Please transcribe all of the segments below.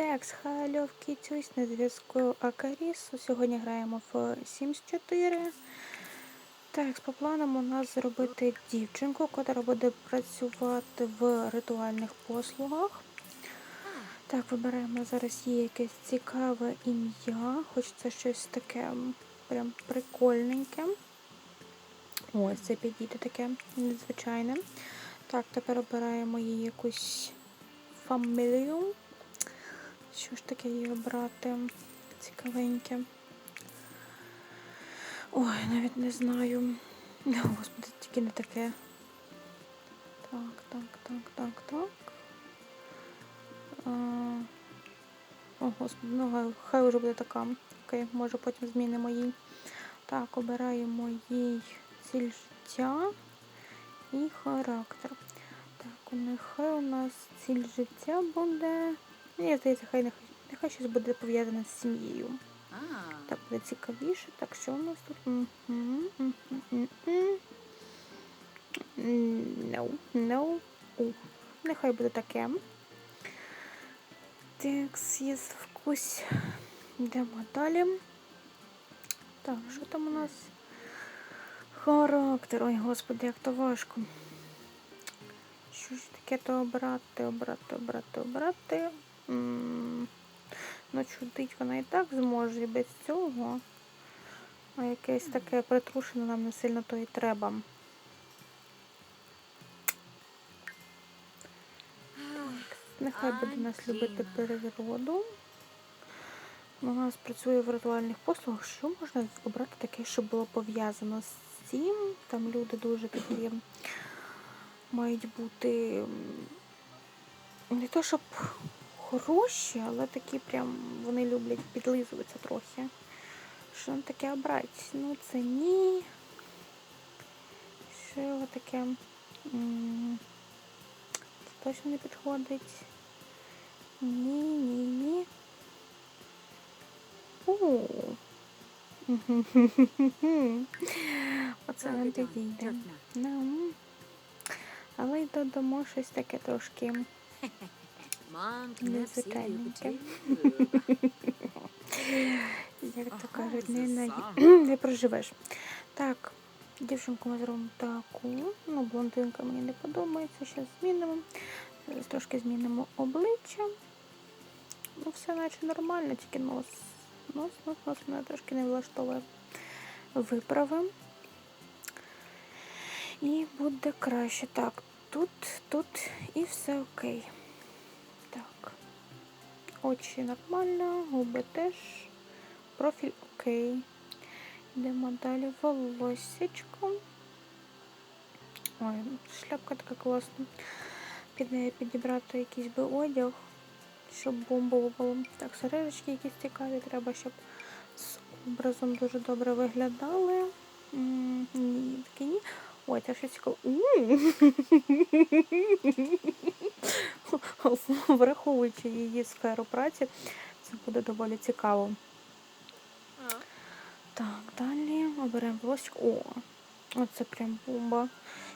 Текс, Hello Kitties на зв'язку Акарісу. Сьогодні граємо в Sims 4. Так, по планам у нас зробити дівчинку, яка буде працювати в ритуальних послугах. Так, вибираємо зараз їй якесь цікаве ім'я, хоч це щось таке прям прикольненьке. Ось це підійде таке незвичайне. Так, тепер обираємо їй якусь фамілію. Що ж таке її обрати? Цікавеньке. Ой, навіть не знаю. Господи, тільки не таке. Так, так, так, так, так. А... О, Господи, ну хай- вже буде така. Окей, може потім змінимо їй. Так, обираємо їй ціль життя і характер. Так, нехай у нас ціль життя буде. Мені здається, хай нехай, нехай щось буде пов'язане з сім'єю. Так буде цікавіше. Так, що у нас тут? No, no. Нехай буде таке. Так, є вкусь. Йдемо далі. Так, що там у нас? Характер. Ой, господи, як то важко. Що ж таке то обрати, обрати, обрати, обрати. Ну, чудить вона і так зможе і без цього. А якесь таке притрушене нам не сильно то і треба. Нехай буде нас любити природу. У нас працює в ритуальних послугах. Що можна обрати таке, щоб було пов'язано з цим? Там люди дуже такі мають бути не то, щоб хороші, але такі прям вони люблять підлизуватися трохи. Що нам таке обрати? Ну, це ні. Що його таке? Це точно не підходить. Ні, ні, ні. О. Оце нам підійде. Ну. Але й додамо щось таке трошки. Mom Незвичайненьке. Як то кажуть, не, на... не проживеш. Так, дівчинку ми зробимо таку. Ну, блондинка мені не подобається. Зараз змінимо. Зараз трошки змінимо обличчя. Ну, все наче нормально, тільки нос. Нос, нос, нос мене трошки не влаштовує. Виправимо. І буде краще. Так, тут, тут і все окей. Очі нормально, губи теж. Профіль окей. Йдемо далі. Волосечко. Ой, шляпка така класна. Під неї підібрати якийсь би одяг, щоб бомбово було. Так, сережечки якісь цікаві, треба, щоб з образом дуже добре виглядали. М, Ні, такі ні. Ой, це щось цікаво. Враховуючи її сферу праці, це буде доволі цікаво. Так, далі оберемо волосик. О, оце прям бомба.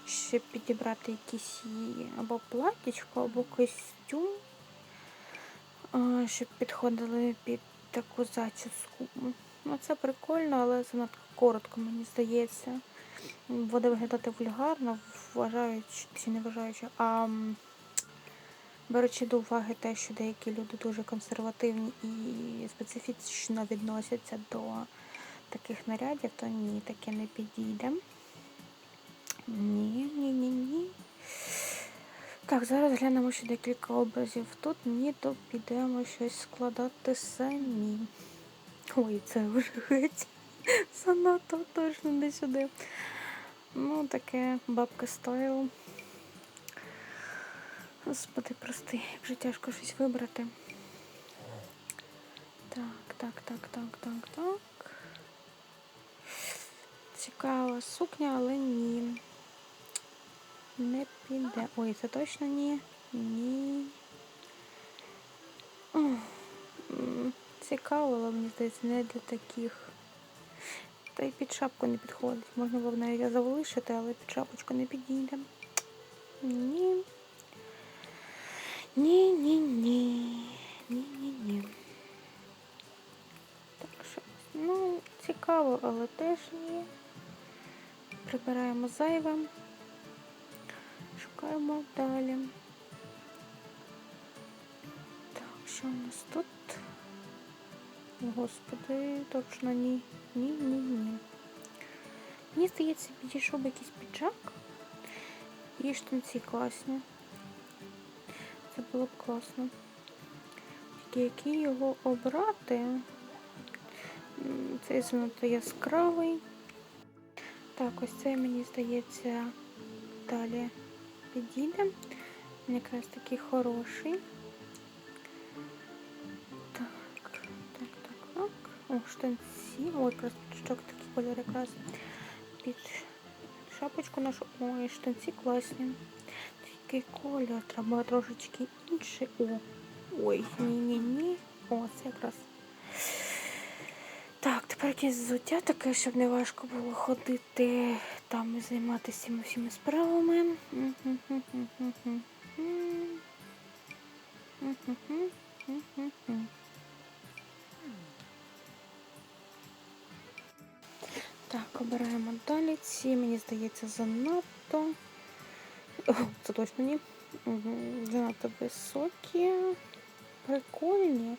Ще підібрати якісь її або платічко, або костюм, щоб підходили під таку зачіску. Ну, це прикольно, але занадто коротко, мені здається. Буде виглядати вульгарно, вважаючи, чи не вважаючи, а беручи до уваги те, що деякі люди дуже консервативні і специфічно відносяться до таких нарядів, то ні, таке не підійде. Ні, ні, ні, ні. Так, зараз глянемо ще декілька образів. Тут ні, то підемо щось складати самі. Ой, це вже геть. Занадто точно не сюди. Ну, таке бабка стайл. Господи, прости, вже тяжко щось вибрати. Так, так, так, так, так, так. Цікава сукня, але ні. Не піде. Ой, це точно ні. Ні. О, Цікаво, але мені здається, не для таких. Та й під шапку не підходить. Можна було б навіть залишити, але під шапочку не підійде. Ні. Ні-ні-ні. Ні-ні-ні. Так що, ну, цікаво, але теж ні. Прибираємо зайве. Шукаємо далі. Так, що у нас тут? Господи, точно ні. Ні-ні-ні. Мені здається, підійшов якийсь піджак. І штанці класні. Це було б класно. Тільки який його обрати? Цей занадто яскравий. Так, ось цей, мені здається, далі підійде. Він якраз такий хороший. Так, так, так, так. О, штанці. Ой, піджак такий кольор якраз під шапочку нашу. Ой, штанці класні. Тільки колір треба трошечки інший. О, ой, ні-ні-ні. О, це якраз. Так, тепер якесь взуття таке, щоб не важко було ходити там і займатися всіма справами. Так, обираємо далі. Ці, мені здається, занадто. Це точно ні. Занадто високі, прикольні.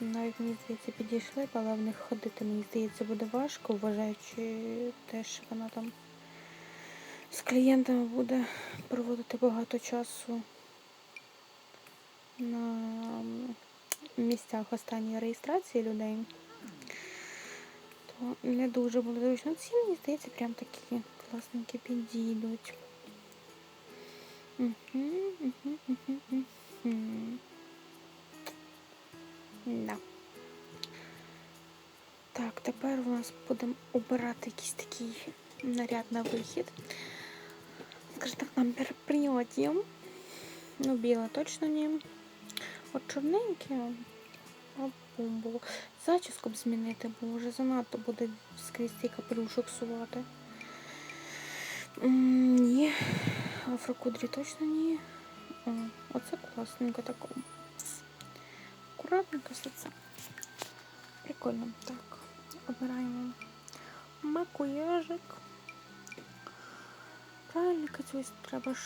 Навіть мені здається, підійшли, але в них ходити, мені здається, буде важко, вважаючи те, що вона там з клієнтами буде проводити багато часу на місцях останньої реєстрації людей. То не дуже буде зручно. Ці, мені здається, прям такі класненькі підійдуть. Да. Так, тепер у нас будемо обирати якийсь такий наряд на вихід. Скажімо так, нам мероприятием. Ну, біле точно ні. От чорненьке. Бомбово. Зачіску б змінити, бо вже занадто буде скрізь цей капелюшок сувати. Ні. Афрокудрі точно ні. О, оце класненько тако. Акуратненько все це. Прикольно. Так, обираємо макуяжик. Правильно, ось треба ж,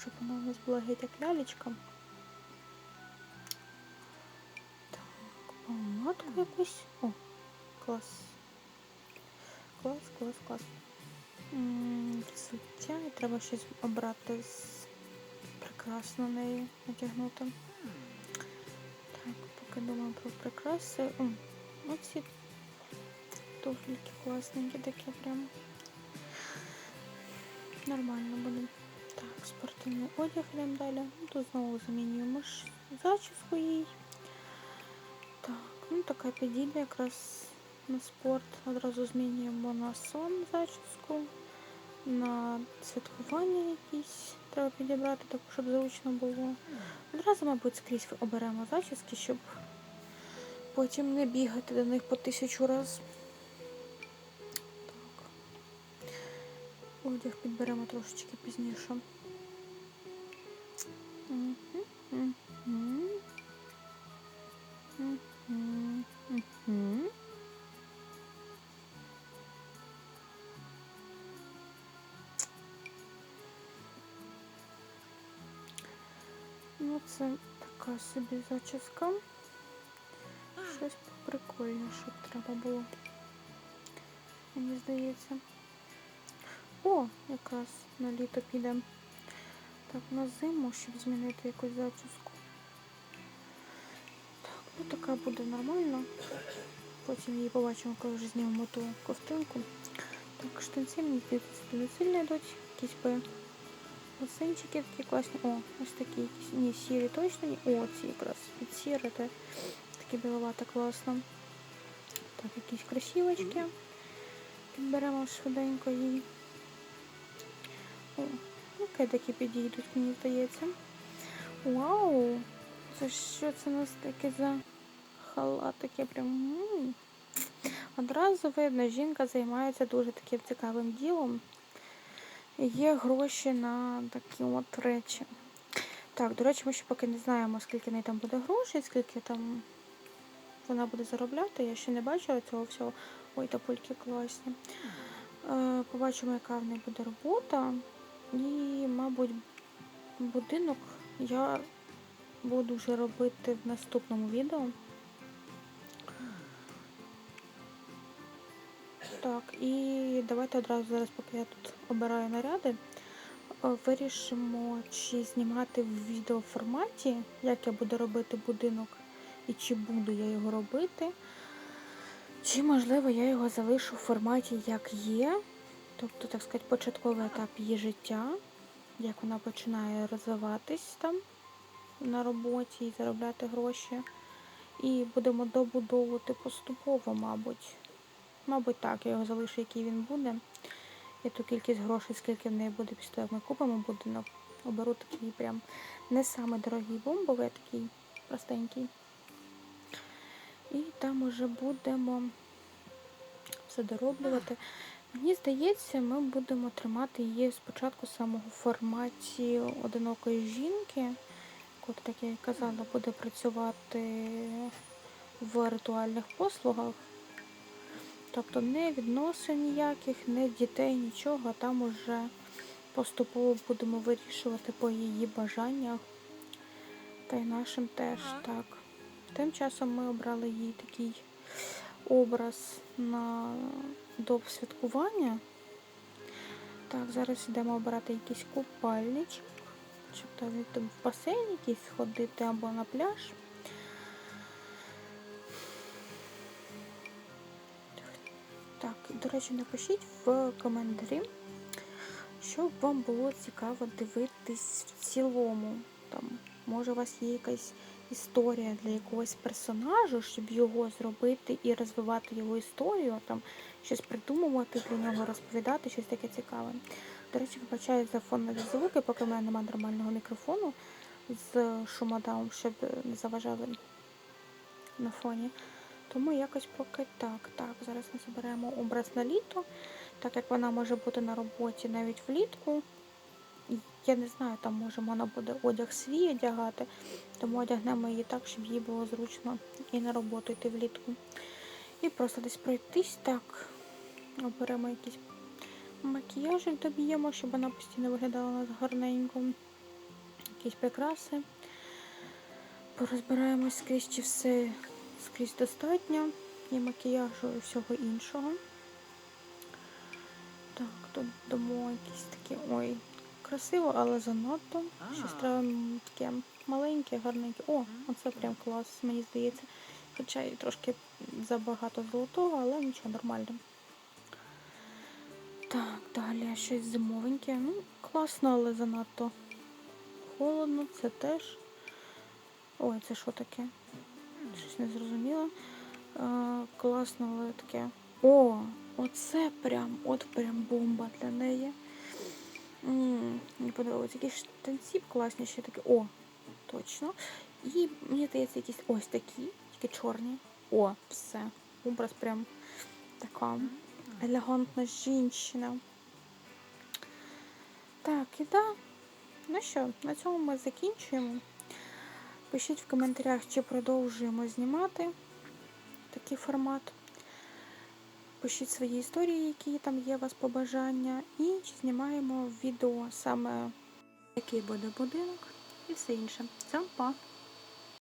щоб вона у нас була геть як лялечка. Так, помадку якусь. О, клас. Клас, клас, клас. М, Взуття, і треба щось обрати з прекрасно неї натягнути. Так, поки думаю про прикраси. О, оці туфельки класненькі такі прям. Нормально буде. Так, спортивний одяг йдемо далі. Тут знову замінюємо зачіску їй. Так, ну така підійде якраз на спорт. Одразу змінюємо на сон зачіску, на святкування якісь треба підібрати, так, щоб зручно було. Одразу, мабуть, скрізь оберемо зачіски, щоб потім не бігати до них по тисячу раз. Так. Одяг підберемо трошечки пізніше. Мгм, Ну, це така собі зачіска. Щось прикольніше б треба було. Мені здається. О, якраз на літо піде. Так, на зиму, щоб змінити якусь зачіску. Так, ну така буде нормально. Потім її побачимо, коли вже знімемо ту ковтинку. Так, штанці мені не сильно йдуть. Якісь би лосинчики такі класні. О, ось такі якісь. Ні, сірі точно ні. О, ці якраз під сіре, те такі біловато класно. Так, якісь красивочки. Підберемо швиденько її. О, ну такі підійдуть, мені здається. Вау! Це що це у нас таке за халат таке прям. м. Одразу видно, жінка займається дуже таким цікавим ділом. Є гроші на такі от речі. Так, до речі, ми ще поки не знаємо, скільки в неї там буде грошей, скільки там вона буде заробляти. Я ще не бачила цього всього. Ой, тапульки класні. Е, побачимо, яка в неї буде робота. І, мабуть, будинок я буду вже робити в наступному відео. Так, і давайте одразу зараз, поки я тут обираю наряди, е, вирішимо, чи знімати в відеоформаті, як я буду робити будинок і чи буду я його робити. Чи, можливо, я його залишу в форматі, як є, тобто, так сказати, початковий етап її життя, як вона починає розвиватись там на роботі і заробляти гроші. І будемо добудовувати поступово, мабуть. Мабуть, так, я його залишу, який він буде. І ту кількість грошей, скільки в неї буде після того, як ми купимо будинок, оберу такий прям не саме дорогий бомбовий, а такий простенький. І там уже будемо все дороблювати. Мені здається, ми будемо тримати її спочатку саме в форматі одинокої жінки, котра, так я і казала, буде працювати в ритуальних послугах. Тобто не відносин ніяких, не дітей, нічого, а там уже поступово будемо вирішувати по її бажаннях. Та й нашим теж Ага. так. Тим часом ми обрали їй такий образ на до святкування. Так, зараз йдемо обирати якийсь купальничок, щоб там в басейн якийсь сходити або на пляж. Так, до речі, напишіть в коментарі, що вам було цікаво дивитись в цілому. Там, може, у вас є якась історія для якогось персонажу, щоб його зробити і розвивати його історію, там щось придумувати для нього, розповідати, щось таке цікаве. До речі, вибачаю за фонові звуки, поки в мене немає нормального мікрофону з шумодавом, щоб не заважали на фоні. Тому якось поки так. Так, зараз ми заберемо образ на літо, так як вона може бути на роботі навіть влітку. Я не знаю, там може вона буде одяг свій одягати, тому одягнемо її так, щоб їй було зручно і на роботу йти влітку. І просто десь пройтись так. Оберемо якийсь макіяжик, доб'ємо, щоб вона постійно виглядала у нас гарненько. Якісь прикраси. Порозбираємось скрізь, чи все скрізь достатньо. І макіяжу і всього іншого. Так, тут дамо якісь такі. Ой, красиво, але занадто. Щось треба таке маленьке, гарненьке. О, оце прям клас, мені здається. Хоча і трошки забагато золотого, але нічого, нормально. Так, далі щось зимовеньке. Ну, класно, але занадто холодно, це теж. Ой, це що таке? Щось не зрозуміло. А, класно, але таке. О, оце прям, от прям бомба для неї. Мені подобається. Якісь штанці класні ще такі. О, точно. І мені здається, якісь ось такі, тільки чорні. О, все. Образ прям така елегантна жінка. Так, і да. Ну що, на цьому ми закінчуємо. Пишіть в коментарях, чи продовжуємо знімати такий формат. Пишіть свої історії, які там є у вас побажання, і чи знімаємо відео саме який буде будинок і все інше. Всім па!